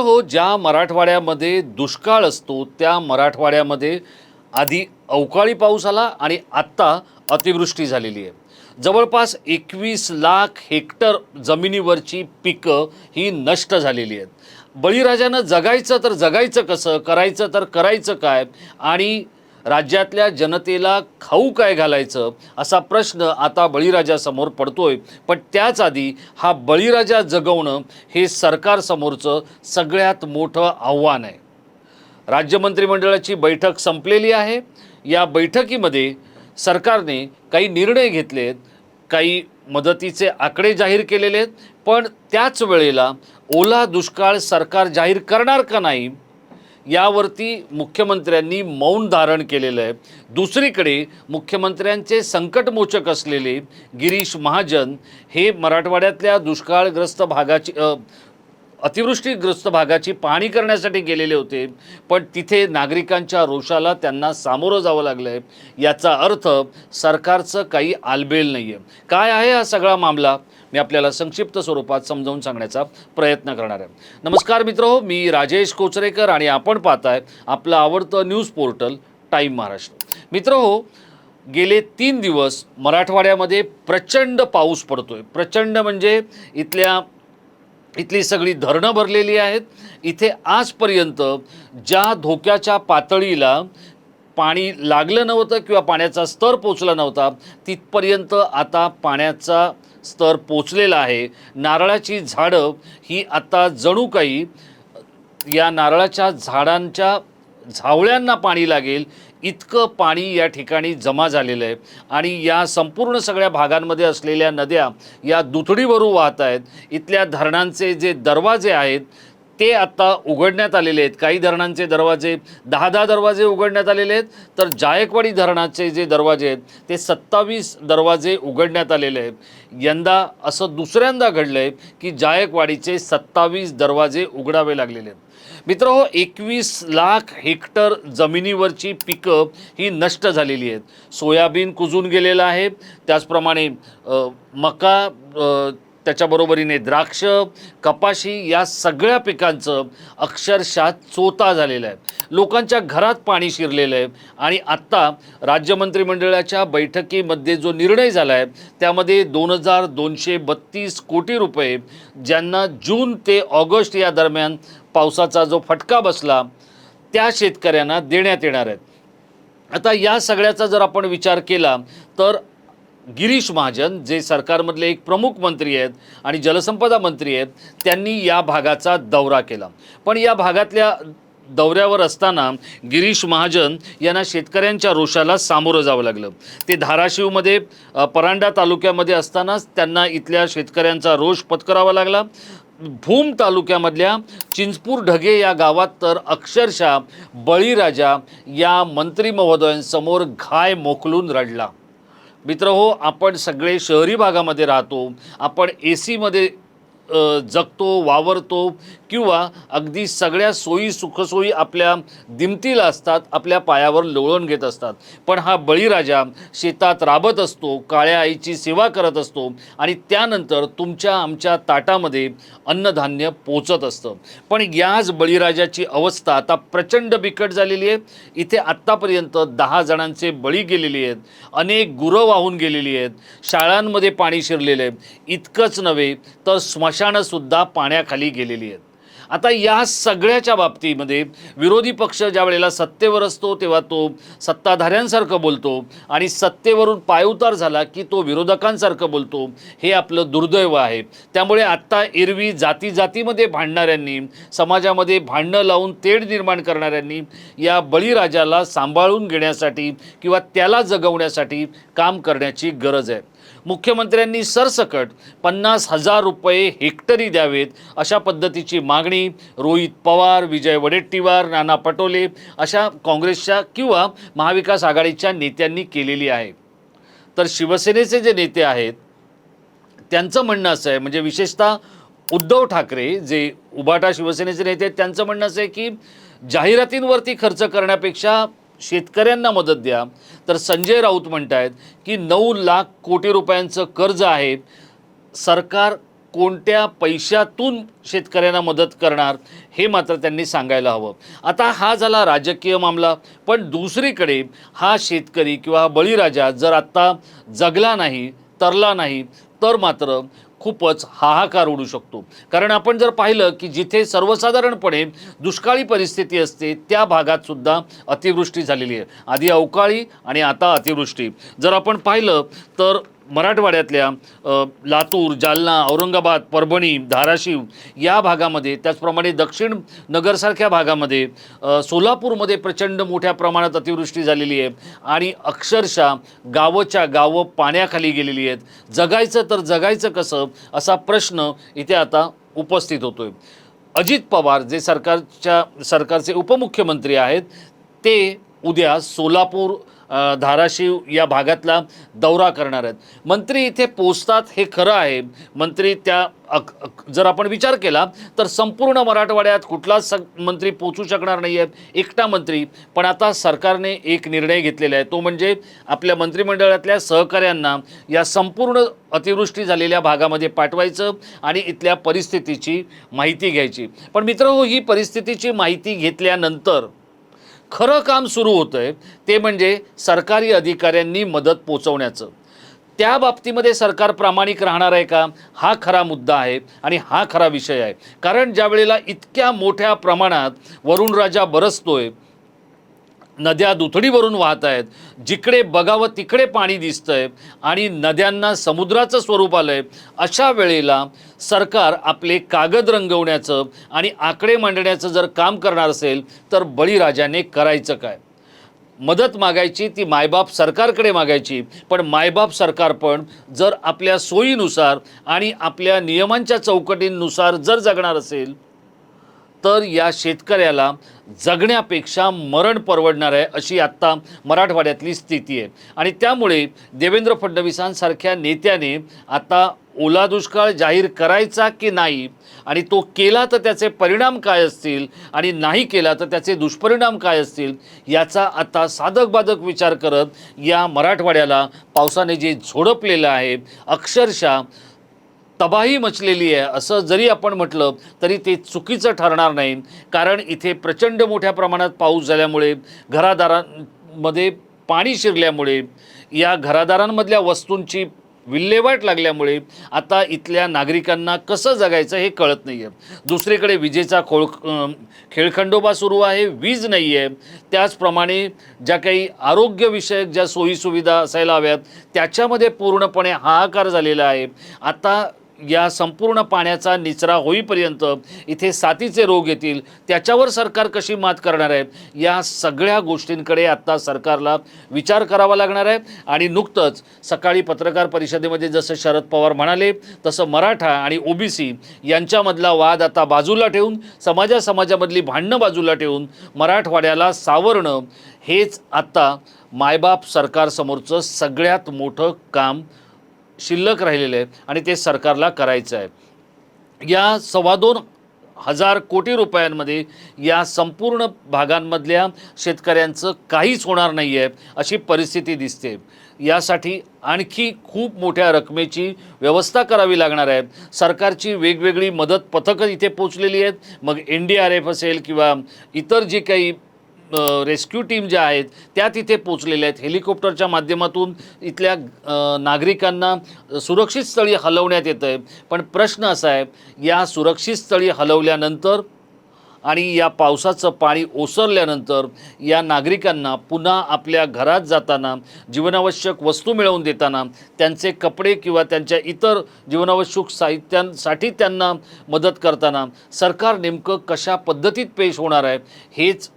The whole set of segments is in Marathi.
हो ज्या मराठवाड्यामध्ये दुष्काळ असतो त्या मराठवाड्यामध्ये आधी अवकाळी पाऊस आला आणि आत्ता अतिवृष्टी झालेली आहे. जवळपास एकवीस लाख हेक्टर जमिनीवरची पिकं ही नष्ट झालेली आहेत. बळीराजानं जगायचं तर जगायचं कसं करायचं तर करायचं काय? आणि राज्यातल्या जनतेला खाऊ काय घालायचं असा प्रश्न आता बळीराजासमोर पडतोय. पण त्याच आधी हा बळीराजा जगवणं हे सरकारसमोरचं सगळ्यात मोठं आव्हान आहे. राज्य मंत्रिमंडळाची बैठक संपलेली आहे. या बैठकीमध्ये सरकारने काही निर्णय घेतले आहेत काही मदतीचे आकडे जाहीर केलेले आहेत. पण त्याच वेळेला ओला दुष्काळ सरकार जाहीर करणार का नाही यावरती मुख्यमंत्र्यांनी मौन धारण केलेलं आहे. दुसरीकडे मुख्यमंत्र्यांचे संकटमोचक असलेले गिरीश महाजन हे मराठवाड्यातल्या दुष्काळग्रस्त भागाची अतिवृष्टीग्रस्त भागाची पाहणी करण्यासाठी गेलेले होते पण तिथे नागरिकांच्या रोषाला त्यांना सामोरं जावं लागलं आहे याचा अर्थ सरकारचं काही आलबेल नाही आहे काय आहे हा सगळा मामला? मी आपल्याला संक्षिप्त स्वरूपात समजावून सांगण्याचा प्रयत्न करणार आहे. नमस्कार मित्र हो मी राजेश कोचरेकर आणि आपण पाहताय आपलं आवडतं न्यूज पोर्टल टाईम महाराष्ट्र. मित्र हो गेले तीन दिवस मराठवाड्यामध्ये प्रचंड पाऊस पडतोय. प्रचंड म्हणजे इथल्या इथली सगळी धरणं भरलेली आहेत. इथे आजपर्यंत ज्या धोक्याच्या पातळीला पाणी लागलं नव्हतं किंवा पाण्याचा स्तर पोचला नव्हता तिथपर्यंत आता पाण्याचा स्तर पोचलेला आहे. नारळाची झाडं ही आता जणू काही या नारळाच्या झाडांच्या झावळ्यांना पाणी लागेल. इतकं पाणी या ठिकाणी जमा झालेलं आहे. आणि या संपूर्ण सगळ्या भागांमध्ये असलेल्या नद्या या दुथडीवरून वाहत आहेत. इथल्या धरणांचे जे दरवाजे आहेत ते आत्ता उघडण्यात आलेले आहेत. काही धरणांचे दरवाजे दहा दहा दरवाजे उघडण्यात आलेले आहेत. तर जायकवाडी धरणाचे जे दरवाजे आहेत ते सत्तावीस दरवाजे उघडण्यात आलेले आहेत. यंदा असं दुसऱ्यांदा घडलं आहे की जायकवाडीचे सत्तावीस दरवाजे उघडावे लागलेले आहेत. मित्र हो एकवीस लाख हेक्टर जमिनीवरची पिकं ही नष्ट झालेली आहेत. सोयाबीन कुजून गेलेलं आहे. त्याचप्रमाणे मका त्याच्याबरोबरीने द्राक्ष कपाशी या सगळ्या पिकांचं अक्षरशः चोता झालेलं आहे. लोकांच्या घरात पाणी शिरलेलं आहे आणि आत्ता राज्य मंत्रिमंडळाच्या बैठकीमध्ये जो निर्णय झाला आहे त्यामध्ये दोन हजार दोनशे बत्तीस कोटी रुपये ज्यांना जून ते ऑगस्ट या दरम्यान पावसाचा जो फटका बसला त्या शेतकऱ्यांना देण्यात येणार आहेत. आता या सगळ्याचा जर आपण विचार केला तर गिरीश महाजन जे सरकारमधले एक प्रमुख मंत्री आहेत आणि जलसंपदा मंत्री आहेत त्यांनी या भागाचा दौरा केला. पण या भागातल्या दौऱ्यावर असताना गिरीश महाजन यांना शेतकऱ्यांच्या रोषाला सामोरं जावं लागलं. ते धाराशिवमध्ये परांडा तालुक्यामध्ये असतानाच त्यांना इथल्या शेतकऱ्यांचा रोष पत्करावा लागला. भूम तालुक्यामधल्या चिंचपूर ढगे या गावात तर अक्षरशः बळीराजा या मंत्री महोदयांसमोर घाय मोकलून रडला. मित्र हो आपण सगळे शहरी भागामध्ये राहतो आपण ए सीमध्ये जगतो वावरतो किंवा अगदी सगळ्या सोयी सुखसोयी आपल्या दिमतीला असतात आपल्या पायावर लोळून घेत असतात. पण हा बळीराजा शेतात राबत असतो काळ्या आईची सेवा करत असतो आणि त्यानंतर तुमच्या आमच्या ताटामध्ये अन्नधान्य पोचत असतं. पण याच बळीराजाची अवस्था आता प्रचंड बिकट झालेली आहे. इथे आत्तापर्यंत दहा जणांचे बळी गेलेली आहेत अनेक गुरं वाहून गेलेली आहेत शाळांमध्ये पाणी शिरलेलं आहे. इतकंच नव्हे तर स्मशानंसुद्धा पाण्याखाली गेलेली आहेत. आता या सगळ्याच्या बाबतीमध्ये विरोधी पक्ष ज्या वेळेला सत्तेवर असतो तेव्हा तो सत्ताधाऱ्यांसारखं बोलतो आणि सत्तेवरून पायउतार झाला की तो विरोधकांसारखं बोलतो. हे आपलं दुर्दैव आहे. त्यामुळे आत्ता एरवी जाती जातीमध्ये भांडणाऱ्यांनी समाजामध्ये भांडणं लावून तेढ निर्माण करणाऱ्यांनी या बळीराजाला सांभाळून घेण्यासाठी किंवा त्याला जगवण्यासाठी काम करण्याची गरज आहे. मुख्यमंत्र्यांनी सरसकट पन्नास हजार रुपये हेक्टरी द्यावेत अशा पद्धतीची मागणी रोहित पवार विजय वडेट्टीवार नाना पटोले अशा काँग्रेसच्या किंवा महाविकास आघाडीच्या नेत्यांनी केलेली आहे. तर शिवसेनेचे जे नेते आहेत त्यांचं म्हणणं असं आहे म्हणजे विशेषतः उद्धव ठाकरे जे उबाटा शिवसेनेचे नेते आहेत त्यांचं म्हणणं असं आहे की जाहिरातींवरती खर्च करण्यापेक्षा शेतकऱ्यांना मदत द्या. तर संजय राऊत म्हणत आहेत की नऊ लाख कोटी रुपयांचं कर्ज आहे. सरकार कोणत्या पैशातून शेतकऱ्यांना मदत करणार हे मात्र त्यांनी सांगायला हवं. आता हा झाला राजकीय मामला. पण दुसरीकडे हा शेतकरी किंवा हा बळीराजा जर आत्ता जगला नाही तरला नाही तर मात्र खूपच हाहाकार उडू शकतो. कारण आपण जर पाहिलं की जिथे सर्वसाधारणपणे दुष्काळी परिस्थिती असते त्या भागात सुद्धा अतिवृष्टी झालेली आहे. आधी अवकाळी आणि आता अतिवृष्टी. जर आपण पाहिलं तर मराठवाड्यातल्या लातूर जालना औरंगाबाद परभणी धाराशिव या भागामध्ये त्याचप्रमाणे दक्षिण नगरसारख्या भागामध्ये सोलापूरमध्ये प्रचंड मोठ्या प्रमाणात अतिवृष्टी झालेली आहे आणि अक्षरशः गावच्या गावं पाण्याखाली गेलेली आहेत. जगायचं तर जगायचं कसं? असा प्रश्न इथे आता उपस्थित होतो आहे अजित पवार जे सरकारच्या सरकारचे उपमुख्यमंत्री आहेत ते उद्या सोलापूर धाराशिव या भागातला दौरा करणार आहेत. मंत्री इथे पोचतात हे खरं आहे. मंत्री त्या अक- अक- जर आपण विचार केला तर संपूर्ण मराठवाड्यात कुठलाच स मंत्री पोचू शकणार नाही आहे एकटा मंत्री. पण आता सरकारने एक निर्णय घेतलेला आहे. तो म्हणजे आपल्या मंत्रिमंडळातल्या सहकाऱ्यांना या संपूर्ण अतिवृष्टी झालेल्या भागामध्ये पाठवायचं आणि इथल्या परिस्थितीची माहिती घ्यायची. पण मित्र ही परिस्थितीची माहिती घेतल्यानंतर खरं काम सुरू होतं आहे ते म्हणजे सरकारी अधिकाऱ्यांनी मदत पोचवण्याचं. त्या बाबतीमध्ये सरकार प्रामाणिक राहणार आहे का? हा खरा मुद्दा आहे आणि हा खरा विषय आहे. कारण ज्या वेळेला इतक्या मोठ्या प्रमाणात वरुण राजा बरसतोय नद्या दुथडीवरून वाहत आहेत. जिकडे बघावं तिकडे पाणी दिसतंय आणि नद्यांना समुद्राचं स्वरूप आलं आहे अशा वेळेला सरकार आपले कागद रंगवण्याचं आणि आकडे मांडण्याचं जर काम करणार असेल तर बळीराजाने करायचं काय? मदत मागायची ती मायबाप सरकारकडे मागायची. पण मायबाप सरकार पण जर आपल्या सोयीनुसार आणि आपल्या नियमांच्या चौकटींनुसार जर जगणार असेल तर या शेतकऱ्याला जगण्यापेक्षा मरण परवडणार आहे अशी आत्ता मराठवाड्यातली स्थिती आहे. आणि त्यामुळे देवेंद्र फडणवीसांसारख्या नेत्याने आता ओला दुष्काळ जाहीर करायचा की नाही आणि तो केला तर त्याचे परिणाम काय असतील आणि नाही केला तर त्याचे दुष्परिणाम काय असतील याचा आता साधक बाधक विचार करत या मराठवाड्याला पावसाने जे झोडपलेलं आहे अक्षरशः तबाही मचलेली आहे. असं जरी आपण म्हटलं तरी ते चुकीचं ठरणार नाही. कारण इथे प्रचंड मोठ्या प्रमाणात पाऊस झाल्यामुळे घरादारांमध्ये पाणी शिरल्यामुळे या घरादारांमधल्या वस्तूंची विल्हेवाट लागल्यामुळे आता इथल्या नागरिकांना कसं जगायचं हे कळत नाही आहे दुसरीकडे विजेचा खोळ खेळखंडोबा सुरू आहे वीज नाही आहे त्याचप्रमाणे ज्या काही आरोग्यविषयक ज्या सोयीसुविधा असायला हव्यात त्याच्यामध्ये पूर्णपणे हाहाकार झालेला आहे. आता या संपूर्ण पाण्याचा निचरा होईपर्यंत इथे साथीचे रोग येतील. त्याच्यावर सरकार कशी मात करणार आहे? या सगळ्या गोष्टींकडे आत्ता सरकारला विचार करावा लागणार आहे. आणि नुकतंच सकाळी पत्रकार परिषदेमध्ये जसं शरद पवार म्हणाले तसं मराठा आणि ओबीसी यांच्यामधला वाद आता बाजूला ठेवून समाजा समाजामधली भांडणं बाजूला ठेवून मराठवाड्याला सावरणं हेच आत्ता मायबाप सरकारसमोरचं सगळ्यात मोठं काम शिल्लक राहिलेले आहेत आणि ते सरकारला करायचं आहे. या सव्वा दोन हजार कोटी रुपयांमध्ये या संपूर्ण भागांमधल्या शेतकऱ्यांचं काहीच होणार नाही आहे अशी परिस्थिती दिसते. यासाठी आणखी खूप मोठ्या रकमेची व्यवस्था करावी लागणार आहे. सरकारची वेगवेगळी मदत पथकं इथे पोचलेली आहेत. मग एन डी आर एफ असेल किंवा इतर जे काही रेस्क्यू टीम ज्या आहेत त्या तिथे पोचलेल्या आहेत. हेलिकॉप्टरच्या माध्यमातून इथल्या नागरिकांना सुरक्षित स्थळी हलवण्यात येतं आहे पण प्रश्न असा आहे या सुरक्षित स्थळी हलवल्यानंतर आणि या पावसाचं पाणी ओसरल्यानंतर या नागरिकांना पुन्हा आपल्या घरात जाताना जीवनावश्यक वस्तू मिळवून देताना त्यांचे कपडे किंवा त्यांच्या इतर जीवनावश्यक साहित्यांसाठी त्यांना मदत करताना सरकार नेमकं कशा पद्धतीत पेश होणार आहे हेच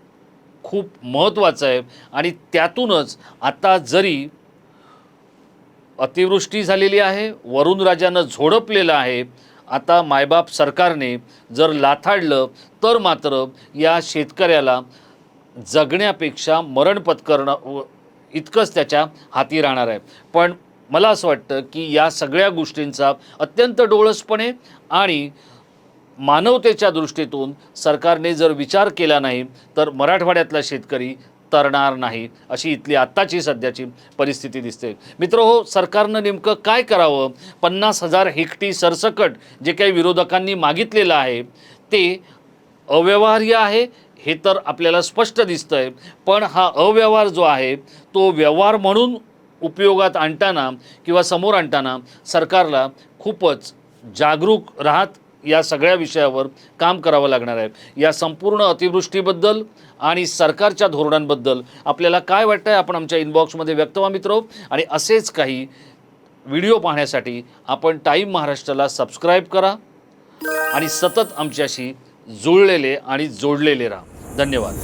खूप महत्त्वाचं आहे. आणि त्यातूनच आता जरी अतिवृष्टी झालेली आहे वरुण राजानं झोडपलेलं आहे आता मायबाप सरकारने जर लाथाडलं तर मात्र या शेतकऱ्याला जगण्यापेक्षा मरण पत्करणं इतकंच त्याच्या हाती राहणार आहे. पण मला असं वाटतं की या सगळ्या गोष्टींचा अत्यंत डोळसपणे आणि मानवतेच्या दृष्टीतून सरकारने जर विचार केला नाही तर मराठवाड्यातला शेतकरी तरणार नाही अशी इथली आत्ताची सध्याची परिस्थिती दिसते. मित्र हो सरकारनं नेमकं काय करावं? पन्नास हजार हेक्टी सरसकट जे काही विरोधकांनी मागितलेलं आहे ते अव्यवहार्य आहे? हे तर आपल्याला स्पष्ट दिसतं आहे पण हा अव्यवहार जो आहे तो व्यवहार म्हणून उपयोगात आणताना किंवा समोर आणताना सरकारला खूपच जागरूक राहत या सगळ्या विषयावर काम करावं लागणार आहे. या संपूर्ण अतिवृष्टीबद्दल आणि सरकारच्या धोरणांबद्दल आपल्याला काय वाटतं आहे आपण आमच्या इनबॉक्समध्ये व्यक्त व्हा मित्रो. आणि असेच काही व्हिडिओ पाहण्यासाठी आपण टाईम महाराष्ट्राला सबस्क्राईब करा आणि सतत आमच्याशी जुळलेले आणि जोडलेले राहा. धन्यवाद.